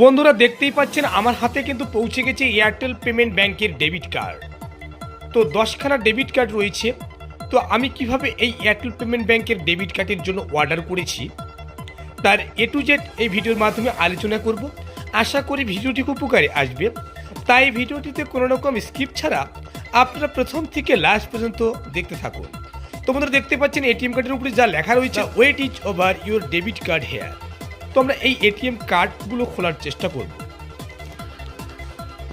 বন্ধুরা দেখতেই পাচ্ছেন, আমার হাতে কিন্তু পৌঁছে গেছে এয়ারটেল পেমেন্ট ব্যাংকের ডেবিট কার্ড তো দশখানা ডেবিট কার্ড রয়েছে। তো আমি কীভাবে এই এয়ারটেল পেমেন্ট ব্যাংকের ডেবিট কার্ডের জন্য অর্ডার করেছি, তার এ টু জেড এই ভিডিওর মাধ্যমে আলোচনা করব। আশা করি ভিডিওটি খুব উপকারে আসবে। তাই ভিডিওটিতে কোনো রকম স্কিপ ছাড়া আপনারা প্রথম থেকে লাস্ট পর্যন্ত দেখতে থাকুন। তো বন্ধুরা দেখতে পাচ্ছেন এটিএম কার্ডের উপরে যা লেখা রয়েছে wait is over your debit card here তো আমরা এই এটিএম কার্ডগুলো খোলার চেষ্টা করব।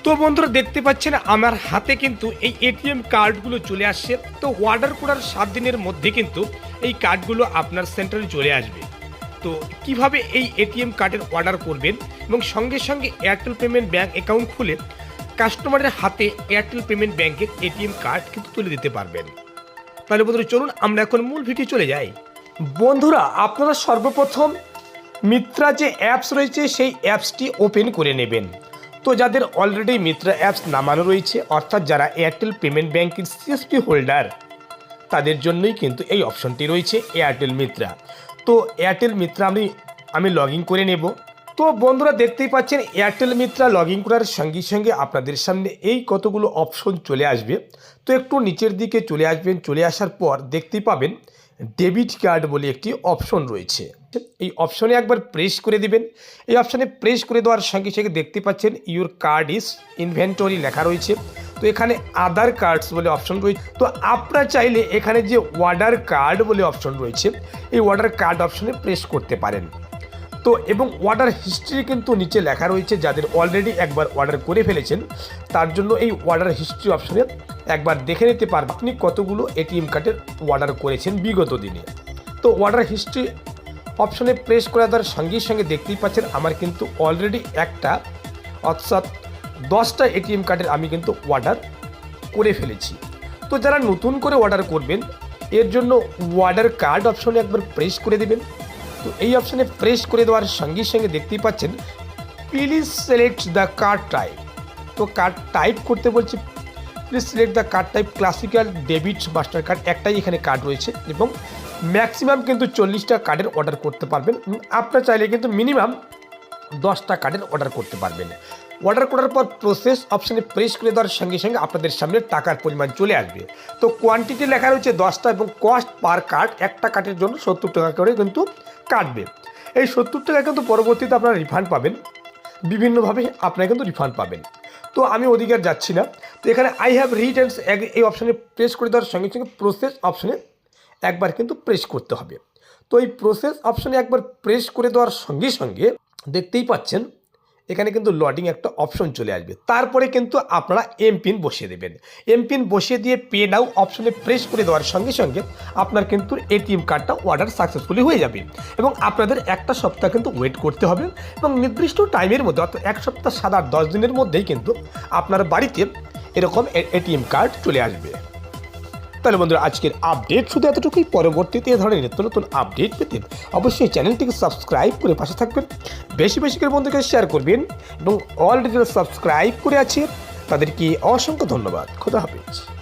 তো বন্ধুরা, দেখতে পাচ্ছেন আমার হাতে কিন্তু এই এটিএম কার্ডগুলো চলে আসছে। তো অর্ডার করার সাত দিনের মধ্যে কিন্তু এই কার্ডগুলো আপনার সেন্টারে চলে আসবে। তো কীভাবে এই এটিএম কার্ডের অর্ডার করবেন এবং সঙ্গে সঙ্গে এয়ারটেল পেমেন্ট ব্যাঙ্ক অ্যাকাউন্ট খুলে কাস্টমারের হাতে এয়ারটেল পেমেন্ট ব্যাঙ্কের এটিএম কার্ড কিন্তু তুলে দিতে পারবেন। তাহলে বন্ধুরা, চলুন, আমরা এখন মূল ভিডিও চলে যাই। বন্ধুরা, আপনারা সর্বপ্রথম মিত্রা যে অ্যাপস রয়েছে, সেই অ্যাপসটি ওপেন করে নেবেন। তো যাদের অলরেডি মিত্রা অ্যাপস নামানো রয়েছে, অর্থাৎ যারা এয়ারটেল পেমেন্ট ব্যাংকের সিএসপি হোল্ডার তাদের জন্যই কিন্তু এই অপশনটি রয়েছে এয়ারটেল মিত্রা তো এয়ারটেল মিত্রা আমি আমি লগ করে নেব। তো বন্ধুরা দেখতেই পাচ্ছেন এয়ারটেল মিত্রা লগ করার সঙ্গে সঙ্গে আপনাদের সামনে এই কতগুলো অপশন চলে আসবে। তো একটু নিচের দিকে চলে আসবেন, চলে আসার পর দেখতেই পাবেন ডেবিট কার্ড বলে একটি অপশন রয়েছে। এই অপশনে একবার প্রেস করে দিবেন। এই অপশনে প্রেস করে দেওয়ার সঙ্গে সঙ্গে দেখতে পাচ্ছেন, ইউর কার্ড ইজ ইনভেন্টরি লেখা রয়েছে। তো এখানে আদার কার্ডস বলে অপশন রয়েছে। তো আপনারা চাইলে এখানে যে ওয়ার্ডার কার্ড বলে অপশন রয়েছে, এই ওয়ার্ডার কার্ড অপশনে প্রেস করতে পারেন। তো এবং অর্ডার হিস্ট্রি কিন্তু নিচে লেখা রয়েছে, যাদের অলরেডি একবার অর্ডার করে ফেলেছেন, তার জন্য এই অর্ডার হিস্ট্রি অপশনে একবার দেখে নিতে পারবেন আপনি কতগুলো এটিএম কার্ডের অর্ডার করেছেন বিগত দিনে। তো অর্ডার হিস্ট্রি অপশনে প্রেস করে দেওয়ার সঙ্গে সঙ্গে দেখতেই পাচ্ছেন, আমার কিন্তু অলরেডি একটা, অর্থাৎ দশটা এটিএম কার্ডের আমি কিন্তু অর্ডার করে ফেলেছি। তো যারা নতুন করে অর্ডার করবেন, এর জন্য অর্ডার কার্ড অপশনে একবার প্রেস করে দেবেন। তো এই অপশনে প্রেস করে দেওয়ার সঙ্গে সঙ্গে দেখতেই পাচ্ছেন please select the card type তো কার্ড টাইপ করতে বলছি please select the card type classical debit master card একটাই এখানে কার্ড রয়েছে এবং ম্যাক্সিমাম কিন্তু চল্লিশটা কার্ডের অর্ডার করতে পারবেন। আপনার চাইলে কিন্তু মিনিমাম দশটা কার্ডের অর্ডার করতে পারবেন। অর্ডার করার পর প্রসেস অপশানে প্রেস করে দেওয়ার সঙ্গে সঙ্গে আপনাদের সামনে টাকার পরিমাণ চলে আসবে। তো কোয়ান্টিটি লেখা রয়েছে দশটা এবং কস্ট পার কার্ড একটা কার্ডের জন্য সত্তর টাকা করে কিন্তু কাটবে। এই সত্তর টাকা কিন্তু পরবর্তীতে আপনারা রিফান্ড পাবেন। বিভিন্নভাবে আপনারা কিন্তু রিফান্ড পাবেন। তো আমি ওদিকে যাচ্ছি না। তো এখানে আই হ্যাভ অ্যান্ড এই অপশানে প্রেস করে দেওয়ার সঙ্গে সঙ্গে প্রসেস অপশানে একবার কিন্তু প্রেস করতে হবে। তো এই প্রসেস অপশানে একবার প্রেস করে দেওয়ার সঙ্গে সঙ্গে দেখতেই পাচ্ছেন, এখানে কিন্তু লডিং একটা অপশন চলে আসবে। তারপরে কিন্তু আপনারা এমপিন বসিয়ে দেবেন। এমপিন বসিয়ে দিয়ে পে নাও অপশনে প্রেস করে দেওয়ার সঙ্গে সঙ্গে আপনার কিন্তু এটিএম কার্ডটা অর্ডার সাকসেসফুলি হয়ে যাবে এবং আপনাদের একটা সপ্তাহ কিন্তু ওয়েট করতে হবে এবং নির্দিষ্ট টাইমের মধ্যে অর্থাৎ এক সপ্তাহ সাত আট দশ দিনের মধ্যেই কিন্তু আপনার বাড়িতে এরকম এটিএম কার্ড চলে আসবে। তাহলে বন্ধুরা, আজকের আপডেট শুধু এতটুকুই। পরবর্তীতে এ ধরনের নিত্য নতুন আপডেট পেতে অবশ্যই চ্যানেলটিকে সাবস্ক্রাইব করে পাশে থাকবেন। বেশি বেশি করে বন্ধুকে শেয়ার করবেন এবং অলরেডি সাবস্ক্রাইব করে আছে, তাদেরকে অসংখ্য ধন্যবাদ। খোদা হাফিজ।